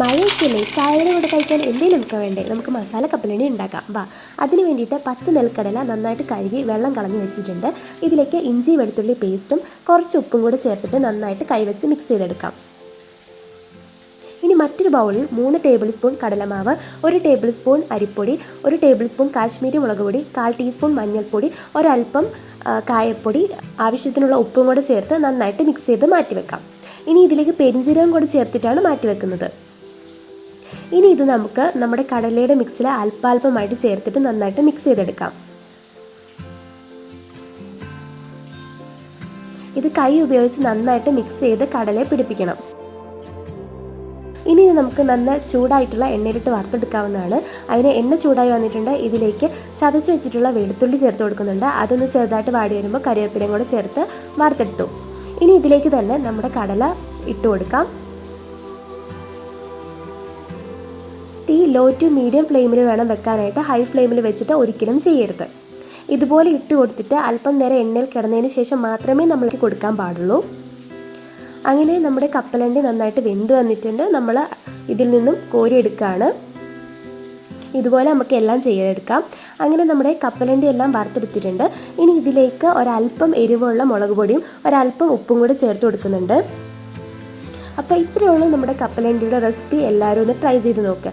മഴയൊക്കെയല്ലേ ചായയുടെ കൂടെ കഴിക്കാൻ എന്തെങ്കിലുമൊക്കെ വേണ്ടേ? നമുക്ക് മസാല കപ്പലണ്ടി ഉണ്ടാക്കാം. വാ. അതിന് വേണ്ടിയിട്ട് പച്ച നെൽക്കടല നന്നായിട്ട് കഴുകി വെള്ളം കളഞ്ഞ് വെച്ചിട്ടുണ്ട്. ഇതിലേക്ക് ഇഞ്ചി വെളുത്തുള്ളി പേസ്റ്റും കുറച്ച് ഉപ്പും കൂടെ ചേർത്തിട്ട് നന്നായിട്ട് കൈവച്ച് മിക്സ് ചെയ്തെടുക്കാം. ഇനി മറ്റൊരു ബൗളിൽ മൂന്ന് ടേബിൾ സ്പൂൺ കടലമാവ് ഒരു ടേബിൾ സ്പൂൺ അരിപ്പൊടി ഒരു ടേബിൾ സ്പൂൺ കാശ്മീരി മുളക് പൊടി കാൽ ടീസ്പൂൺ മഞ്ഞൾപ്പൊടി ഒരൽപ്പം കായപ്പൊടി ആവശ്യത്തിനുള്ള ഉപ്പും കൂടെ ചേർത്ത് നന്നായിട്ട് മിക്സ് ചെയ്ത് മാറ്റി വെക്കാം ഇനി ഇതിലേക്ക് പെരിഞ്ചീരകം കൂടെ ചേർത്തിട്ടാണ് മാറ്റി വെക്കുന്നത് ഇനി ഇത് നമുക്ക് നമ്മുടെ കടലയുടെ മിക്സിൽ അല്പാൽപമായിട്ട് ചേർത്തിട്ട് നന്നായിട്ട് മിക്സ് ചെയ്തെടുക്കാം. ഇത് കൈ ഉപയോഗിച്ച് നന്നായിട്ട് മിക്സ് ചെയ്ത് കടലയെ പിടിപ്പിക്കണം. ഇനി ഇത് നമുക്ക് നന്ന ചൂടായിട്ടുള്ള എണ്ണയിലിട്ട് വറുത്തെടുക്കാവുന്നതാണ്. അതിന് എണ്ണ ചൂടായി വന്നിട്ടുണ്ട്. ഇതിലേക്ക് ചതച്ച് വെച്ചിട്ടുള്ള വെളുത്തുള്ളി ചേർത്ത് കൊടുക്കുന്നുണ്ട്. അതൊന്ന് ചെറുതായിട്ട് വാടി വരുമ്പോൾ കറിവേപ്പിലയും കൂടെ ചേർത്ത് വറുത്തെടുത്തു. ഇനി ഇതിലേക്ക് തന്നെ നമ്മുടെ കടല ഇട്ട് കൊടുക്കാം. തീ ലോ ടു മീഡിയം ഫ്ലെയിമിൽ വേണം വെക്കാനായിട്ട് ഹൈ ഫ്ലെയിമിൽ വെച്ചിട്ട് ഒരിക്കലും ചെയ്യരുത്. ഇതുപോലെ ഇട്ട് കൊടുത്തിട്ട് അല്പം നേരം എണ്ണയിൽ കിടന്നതിന് ശേഷം മാത്രമേ നമ്മൾക്ക് കൊടുക്കാൻ പാടുള്ളൂ. അങ്ങനെ നമ്മുടെ കപ്പലണ്ടി നന്നായിട്ട് വെന്ത് വന്നിട്ടുണ്ട്. നമ്മൾ ഇതിൽ നിന്നും കോരിയെടുക്കുകയാണ് ഇതുപോലെ നമുക്ക് എല്ലാം ചെയ്തെടുക്കാം. അങ്ങനെ നമ്മുടെ കപ്പലണ്ടി എല്ലാം വറുത്തെടുത്തിട്ടുണ്ട്. ഇനി ഇതിലേക്ക് ഒരല്പം എരിവുള്ള മുളക് പൊടിയും ഒരല്പം ഉപ്പും കൂടി ചേർത്ത് കൊടുക്കുന്നുണ്ട്. അപ്പോൾ ഇത്രയുള്ളൂ നമ്മുടെ കപ്പലണ്ടിയുടെ റെസിപ്പി. എല്ലാവരും ഒന്ന് ട്രൈ ചെയ്ത് നോക്കുക